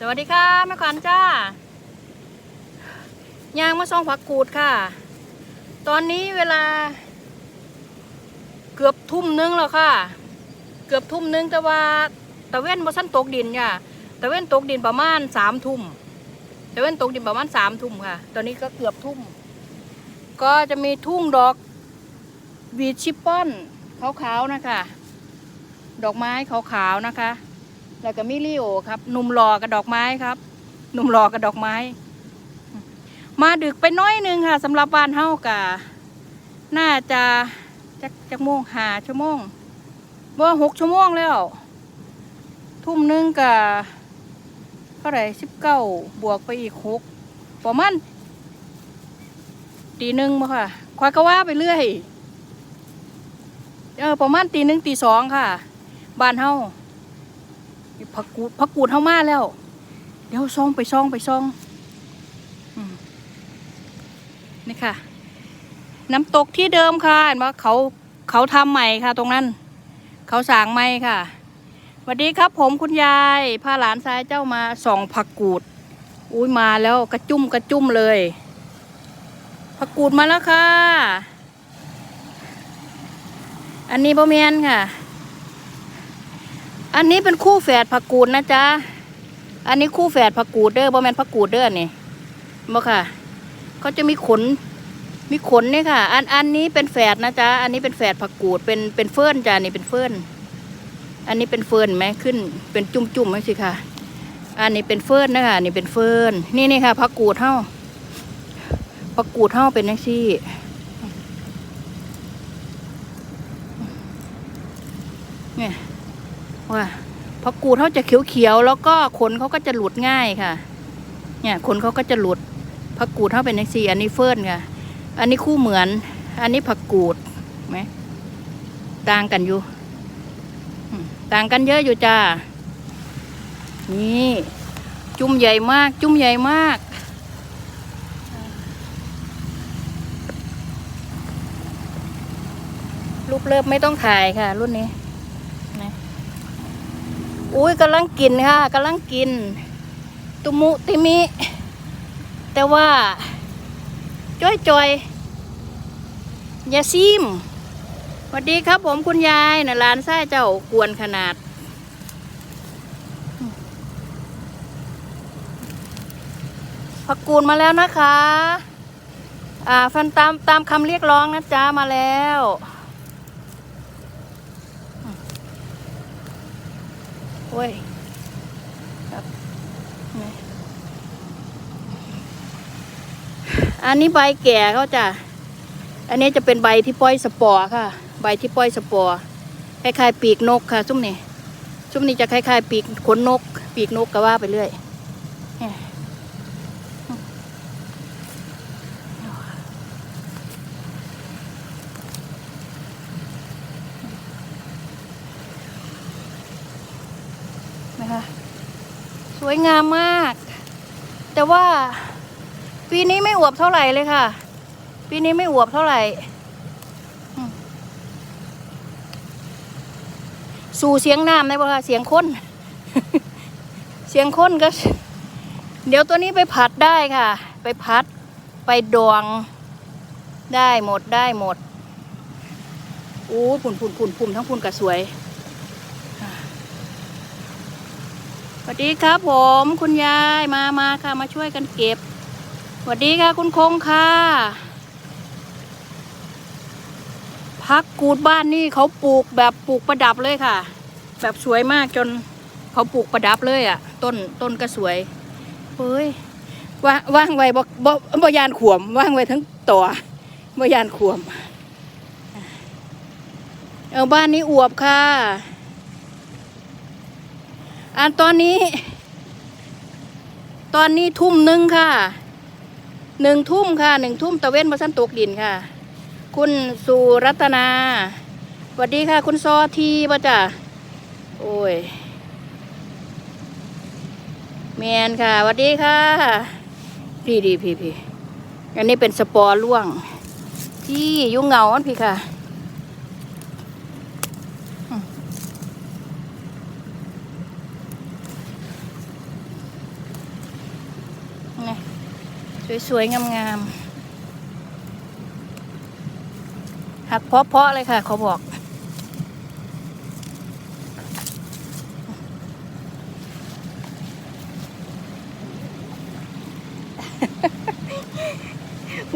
สวัสดีค่ะแม่ขวัญจ้ายางมาส่องผักกูดค่ะ ตอนนี้เวลา เกือบทุ่มนึงแล้วค่ะ เกือบทุ่มนึงแต่ว่าตะเว้นบ่สั้นตกดินค่ะตะเว้นตกดินประมาณสามทุ่มตะเว้นตกดินประมาณสามทุ่มค่ะ ตอนนี้ก็เกือบทุ่ม ก็จะมีทุ่งดอกวีชิปปอนขาวๆนะคะ ดอกไม้ขาวๆนะคะ แล้วก็มิลิโอครับหนุ่มหล่อกับดอกไม้ครับหนุ่มหล่อกับดอกไม้ มาดึกไปน้อยนึงค่ะสำหรับบ้านเฮากะน่าจะจักจักโมงหาชั่วโมงว่าหกชั่วโมงแล้ว ทุ่มหนึงกะเท่าไหร่สิบเก้าบวกไปอีกหกประมาณตีหนึ่งบ่ค่ะควายก็ว่าไปเรื่อยเออประมาณตีหนึ่งตีสองค่ะ บ้านเฮา ผักกูดผักกูดเท่ามาแล้ว เดี๋ยวซองไปซองไปซองอนี่ค่ะ น้ำตกที่เดิมค่ะเห็นว่าเขาเขาทำใหม่ค่ะ ตรงนั้น เขาสางใหม่ค่ะสวัสดีครับ ผมคุณยายพาหลานชายเจ้ามาส่องผักกูด อุ้ยมาแล้วกระจุ่มกระจุ่มเลยผักกูดมาแล้วค่ะ อันนี้บะเมียนค่ะ อันนี้เป็นคู่แฝดผักกูดนะจ๊ะ อันนี้คู่แฝดผักกูดเด้อบ่แมนผักกูดเด้อนี่บ่ค่ะ เขาจะมีขน มีขนนี่ค่ะ อันอันนี้เป็นแฝดนะจ๊ะ อันนี้เป็นแฝดผักกูด เป็นเป็นเฟิร์นจ้ะนี่เป็นเฟิร์นอันนี้เป็นเฟิร์นไหมขึ้น เป็นจุ่มจุ่มๆไหมสิค่ะ อันนี้เป็นเฟิร์นนะคะนี่เป็นเฟิร์นนี่นี่ค่ะผักกูดเท่าผักกูดเท่าเป็นจังซี่เนี่ย ว่าพอกูดเขาจะเขียวๆแล้วก็ขนเขาก็จะหลุดง่ายค่ะ เนี่ยขนเขาก็จะหลุดผักกูดเขาเป็นอย่างสี่อันนี้เฟิร์นค่ะ อันนี้คู่เหมือน อันนี้ผักกูดไหมต่างกันอยู่ต่างกันเยอะอยู่จ้านี่จุ่มใหญ่มาก จุ่มใหญ่มากรูปเลิฟไม่ต้องถ่ายค่ะ รุ่นนี้ อุ้ยกำลังกินค่ะกำลังกิน ตุมุติมิ แต่ว่าจ้อยจอยยาซิมสวัสดีครับผมคุณยายนะหลานไส้เจ้ากวนขนาด ผักกูดมาแล้วนะคะ อ่า ฟันตามตามคำเรียกร้องนะจ๊ะมาแล้ว โอ้ยครับนี่อันนี้ใบแก่เขาจะอันนี้จะเป็นใบที่ป้อยสปอร์ค่ะ ใบที่ป้อยสปอร์คล้ายๆปีกนกค่ะซุ้มนี่ซุ้มนี่จะคล้ายๆ ปีกขนนก ปีกนกก็ว่าไปเรื่อยนะคะ ส วยงามมาก แต่ว่าปีนี้ไม่อวบเท่าไหร่เลยค่ะ ปีนี้ไม่อวบเท่าไหร่ สู่เสียงน้ำได้ปะคะเสียงคนเสียงค้นก็ เดี๋ยวตัวนี้ไปผัดได้ค่ะ ไปพัด ไปดอง ได้หมดได้หมด อู้ผุ่นผุ่นผุ่นผุ่นทั้งผุ่นก็สวย สวัสดีครับผมคุณยายมามาค่ะมาช่วยกันเก็บสวัสดีค่ะคุณคงค่ะพักกูดบ้านนี่เขาปลูกแบบปลูกประดับเลยค่ะ แบบสวยมากจนเขาปลูกประดับเลยอะ่ะ ต้นต้นก็สวยเฮ้ยว่าว่างไว้บ่บ่บ่ยานขวม ว่างไว้ทั้งต่อบ่ยานขวม เอาบ้านนี้อวบค่ะ อันตอนนี้ ตอนนี้ทุ่มหนึ่งค่ะหนึ่งทุ่มค่ะหนึ่งทุ่มตะเว้นมาสั้นตกดินค่ะ คุณสุรัตนาสวัสดีค่ะ คุณซอทีป่ะจ้ะโอ้ยแมนค่ะสวัสดีค่ะพี่ดีพี่พี่อันนี้เป็นสปอร์ล่วง ที่ยุ่งเหงาอันพี่ค่ะ สวยๆ งามๆ หักเพาะๆ เลยค่ะ เขาบอก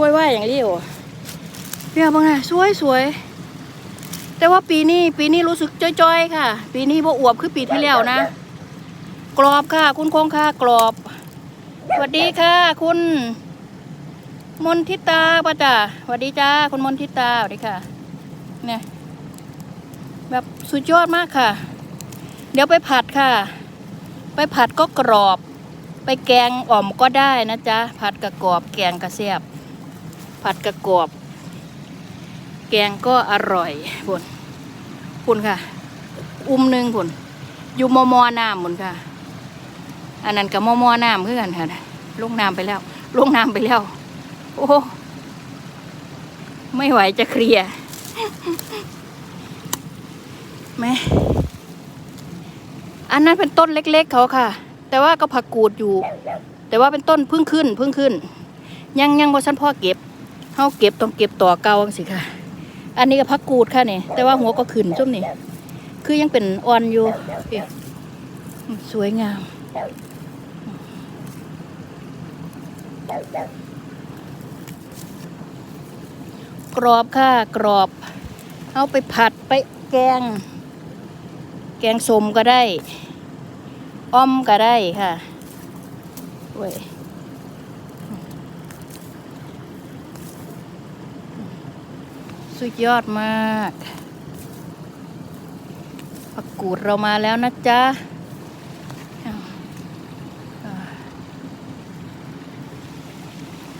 ว่ายว่ายอย่างนี้โอ้เนี่ยบางนะสวยสวยๆแต่ว่าปีนี้ปีนี้รู้สึกจ้อยๆ ค่ะ ปีนี้บ่อวบคือปีที่แล้วนะ กรอบค่ะ คุณคงค่ะ กรอบ สวัสดีค่ะ คุณ มนทิตาป้าจ้าสวัสดีจ้าคุณมนทิตาสวัสดีค่ะ เนี่ย แบบสุดยอดมากค่ะ เดี๋ยวไปผัดค่ะ ไปผัดก็กรอบ ไปแกงอ่อมก็ได้นะจ๊ะผัดกระกรอบ แกงกระเสียบ ผัดกระกรอบ แกงก็อร่อยคุนคุณค่ะ อุ้มหนึ่งคุณอยู่มอมอน้ำคุนค่ะ อันนั้นกับมอมอน้ำคือกันค่ะลงน้ำไปแล้ว ลงน้ำไปแล้ว โอ้ไม่ไหวจะเคลียร์แม่อันนั้นเป็นต้นเล็ก ๆ เขาค่ะ แต่ว่าก็ผักกูดอยู่ แต่ว่าเป็นต้นพิ่งขึ้นพิ่งขึ้น ยังยังบ่ชันพ่อเก็บเฮาเก็บต้องเก็บต่อเก่าสิค่ะ อันนี้ก็ผักกูดค่ะนี่แต่ว่าหัวก็ขึ้นจุ่มนี่คือยังเป็นอ่อนอยู่สวยงาม กรอบค่ะกรอบ เอาไปผัดไปแกง แกงสมก็ได้อ้อมก็ได้ค่ะเว้ยสุดยอดมาก ผักกูดเรามาแล้วนะจ๊ะอ้าวอ่า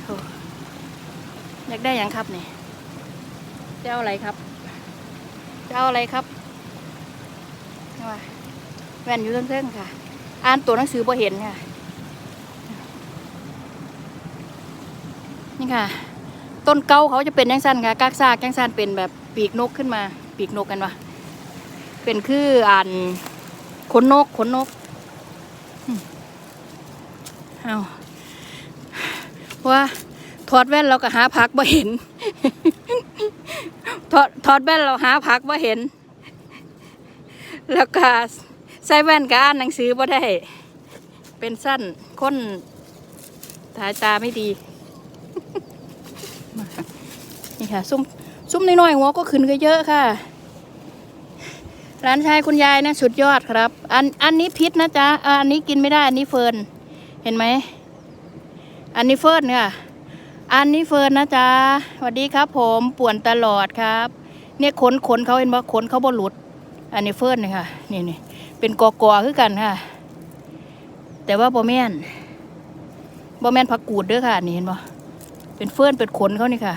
โอ้อยา กได้ยังครับนี่จะเอาอะไรครับจะเอาอะไรครับเอาแว่นอยู่เรื่องๆค่ะ อ่านตัวหนังสือบ่เห็นค่ะ นี่ค่ะ ต้นเก้าเขาจะเป็นยังสั้นค่ะกากซากยังสั้นเป็นแบบปีกนกขึ้นมา ปีกนกกันวะเป็นคืออ่านขนนกขนนกเอาว่า ถอดแว่นเราก็หาพักบ่เห็น ถอดถอดแว่นเราหาพักบ่เห็น แล้วก็ใส่แว่นก็อ่านหนังสือบ่ได้ เป็นสั้นคนสายตาไม่ดี นี่ค่ะ ซุ้มซุ้มน้อยๆหัวก็ขึ้นก็เยอะค่ะ ร้านชายคุณยายนะสุดยอดครับ อันอันนี้พิษนะจ๊ะอันนี้กินไม่ได้ อันนี้เฟิร์น เห็นไหม อันนี้เฟิร์นค่ะ อันนี้เฟิร์นนะจ๊ะสวัสดีครับ ผมป่วนตลอดครับ เนี่ยขนขนเขาเห็นว่าขนเขาบหลุด อันนี้เฟิร์นเลยค่ะนี่นี่เป็นกอกอคือกันค่ะ แต่ว่าบอแมนบอแมนผักกูดเด้อค่ะนี่เห็นบ่เป็นเฟิร์นเป็นขนเขานี่ค่ะ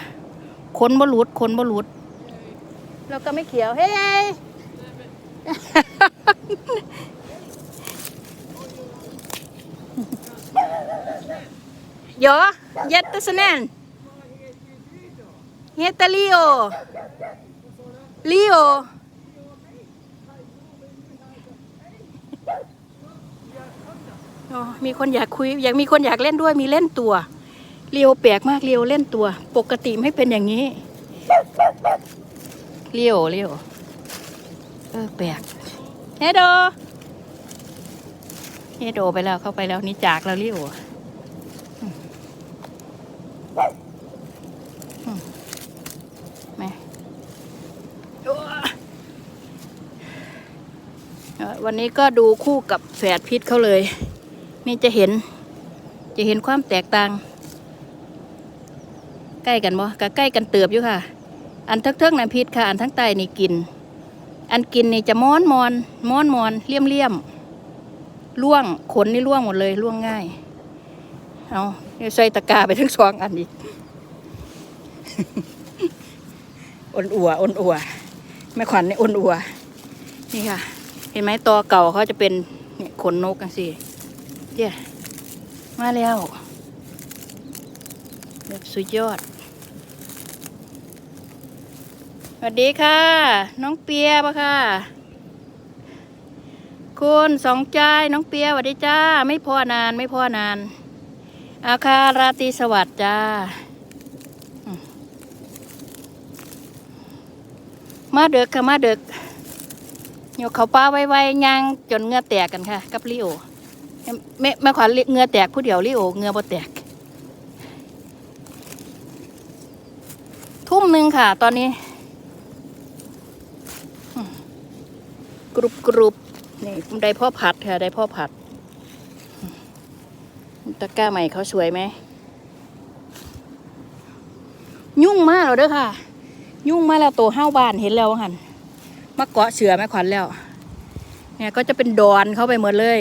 ขนบหลุดขนบหลุดแล้วก็ไม่เขียวเฮ้ย Ja, jättesnäll. Heter Leo. Leo. อ๋อมีคนอยากคุย อยากมีคนอยากเล่นด้วยมีเล่นตัวเลียวแปลกมากเลียวเล่นตัว ปกติไม่เป็นอย่างนี้เลียวเลียวเออแปลกเฮโดเฮโดไปแล้วเข้าไปแล้วนี่จากแล้วเลียว แม่โอ้เอ่อวันนี้ก็ดูคู่กับแฝดพิษเขาเลย นี่จะเห็น จะเห็นความแตกต่าง ใกล้กันบ่ก็ใกล้กันเติบอยู่ค่ะ อันเทิงๆน่ะพิษค่ะ อันทั้งใต้นี่กิน อันกินนี่จะม้อนมอนม้อนมอนเลี่ยมเลี่ยมล่วงขนนี่ล่วงหมดเลยล่วงง่าย เอา ใส่ตะกาไปทั้งสองอันอีกอ่อนอัวอ่อนอัวแม่ขวัญนี่อ่อนอัวนี่ค่ะ เห็นไหมตอเก่าเขาจะเป็นเนี่ยขนนกกันสิเจ้มาแล้วแบบสุดยอดสวัสดีค่ะ น้องเปียปะค่ะคุณสองใจน้องเปียสวัสดีจ้า ไม่พอนานไม่พอนาน อาคาราตีสวัสดิ์จ้า มาเด็กค่ะ มาเด็กโยกเขาป้าไว้ๆย่างจนเงือแตกกันค่ะ กับลิโอแม่แม่ขวัญเงือแตกผู้เดียวลิโอเงือบ่แตก ทุ่มหนึ่งค่ะ ตอนนี้ กรุบกรุบนี่ได้พ่อผัดค่ะ ได้พ่อผัด ตะกร้าใหม่เขาสวยไหม ยุ่งมากแล้วเด้อค่ะ ยุ่งมากแล้วตัวห้าวบานเห็นแล้วหันมาเกาะเสือแม่ขวัญแล้ว เนี่ยก็จะเป็นดอนเข้าไปหมดเลย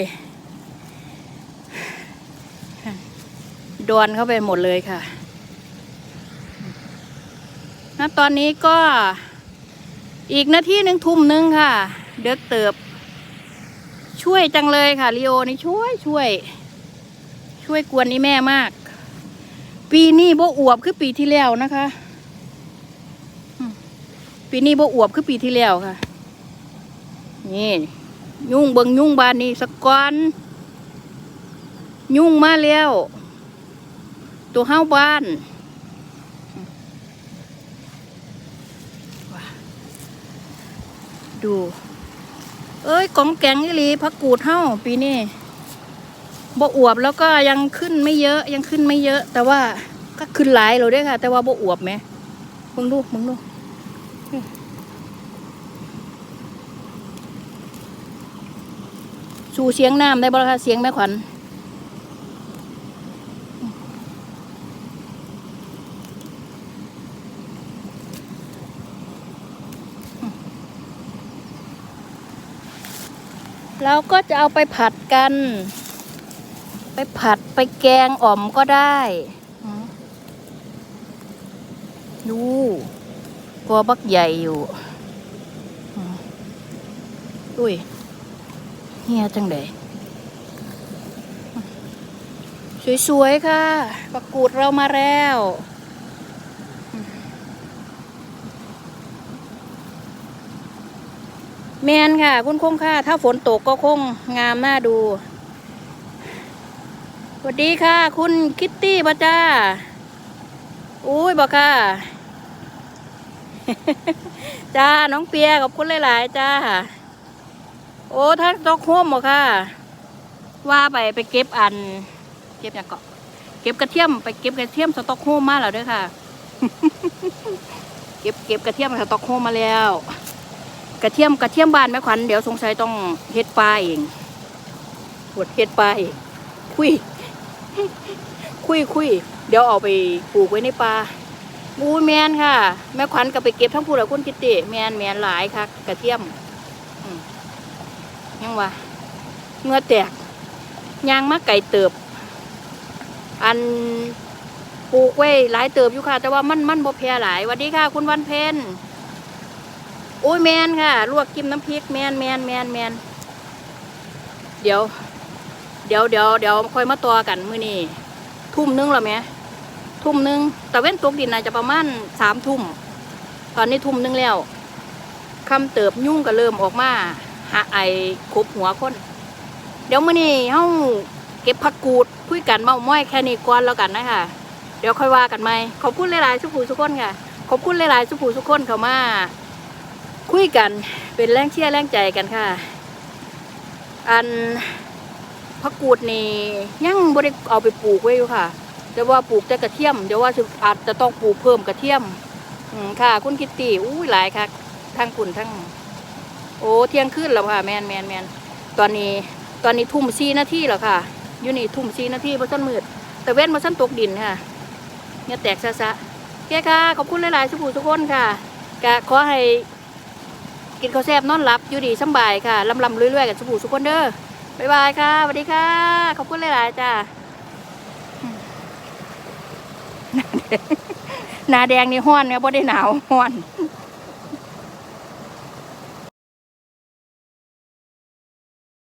ดอนเข้าไปหมดเลยค่ะณตอนนี้ก็อีกนาทีหนึ่งทุ่มหนึ่งค่ะ เด็กเติบ ช่วยจังเลยค่ะลีโอนี่ช่วยช่วย ช่วยกวนนี่แม่มาก ปีนี้บ่อวบคือปีที่แล้วนะคะ ปีนี้บ่อวบคือปีที่แล้วค่ะ นี่ ยุ่งเบิงยุ่งบานนี้สกก้อน ยุ่งมาแล้ว ตัวห้าบ้านดู เอ้ยกองแกงอีหลีพักกูดเท่าปีนี้ บ่อวบแล้วก็ยังขึ้นไม่เยอะยังขึ้นไม่เยอะ แต่ว่าก็ขึ้นหลายเลยด้วยค่ะ แต่ว่าบ่อวบไหมมึงดูมึงดูสู่เสียงน้ำได้บ่ล่ะคะเสียงแม่ขวัญเราก็จะเอาไปผัดกัน ไปผัดไปแกงอ่อมก็ได้อืมดูตัวบักใหญ่อยู่อืมอุ้ยเฮียจังไดสวยๆ ค่ะปักกูดเรามาแล้วอืมแมนค่ะ คุณคงค่ะ ถ้าฝนตกก็คงงามน่าดู สวัสดีค่ะ คุณคิตตี้ปะจ้าอุ้ยบอกค่ะ จ้า น้องเปียขอบคุณหลาย ๆ จ้า โอ้ท่านตอกโฮมบอกค่ะ ว่าไปไปเก็บอัน เก็บอย่างเกาะเก็บกระเทียมไปเก็บกระเทียมสต็อกโฮมมาแล้วด้วยค่ะ เก็บเก็บกระเทียมสต็อกโฮมมาแล้ว กระเทียมกระเทียมบานแม่ขวัญเดี๋ยวสงสัยต้องเฮ็ดปลาเองปวดเฮ็ดปลาเองคุย คุยคุยเดี๋ยวเอาไปปลูกไว้ในป่าบูแมนค่ะ แม่ขวัญก็ไปเก็บทั้งผู้และคุณกิตติแมนแมนหลายค่ะ กระเทียมยังวะเงือแตกยางมาไก่เติบ อันปลูกไว้หลายเติบอยู่ค่ะ แต่ว่ามันมันบ่แพร่หลายวัสดีค่ะ คุณวันเพ็ญโอ้ยแมนค่ะ ลวกกิมน้ำพริกแมนแมนแมนแมนเดี๋ยว เดี๋ยวเดี๋ยวเดี๋ยวค่อยมาตัวกันมื้อนี้ทุ่มหนึงแล้วไหมทุ่มหนึงแต่เว้นตกดินน่าจะประมาณสามทุ่มตอนนี้ทุ่มหนึงแล้วคำเติบยุ่งก็เริ่มออกมาหาไอคบหัวคน เดี๋ยวมื้อนี้เฮาเก็บผักกูดคุยกันเมาม้อยแค่นี้ก่อนแล้วกันนะคะเดี๋ยวค่อยว่ากันไหมขอบคุณหลายๆสุภูสุกคนค่ะ ขอบคุณหลายๆสุภูสุกคนเข้ามา คุยกันเป็นแรงเชียร์แรงใจกันค่ะ อัน ผักกูดนี่ยังบ่ได้เอาไปปลูกไว้อยู่ค่ะ แต่ว่าปลูกแต่กระเทียมเดี๋ยวว่าอาจจะต้องปลูกเพิ่มกระเทียมอืมค่ะ คุณคิตตี้อู้ยหลายค่ะทั้งคุณทั้ง โอ้เที่ยงคืนแล้วค่ะ แมนแมนแมนตอนนี้ ตอนนี้ทุ่มสี่นาทีแล้วค่ะอยู่นี่ทุ่มสี่นาทีเพราะต้นมืด แต่เว้นมาสั้นตกดินค่ะเนี่ยแตกซะซะแกค่ะขอบคุณหลายๆสุภูทุกคนค่ะกะขอให้กินข้าวแซ่บนอนหลับอยู่ดีสบายค่ะลำลำเรื่อยๆกันสุภูทุกคนเด้อ บ๊ายบายค่ะสวัสดีค่ะ ขอบคุณหลายๆจ้าหนาแดงนี่ห้อนเนี่ยบ่ได้หนาวห้อน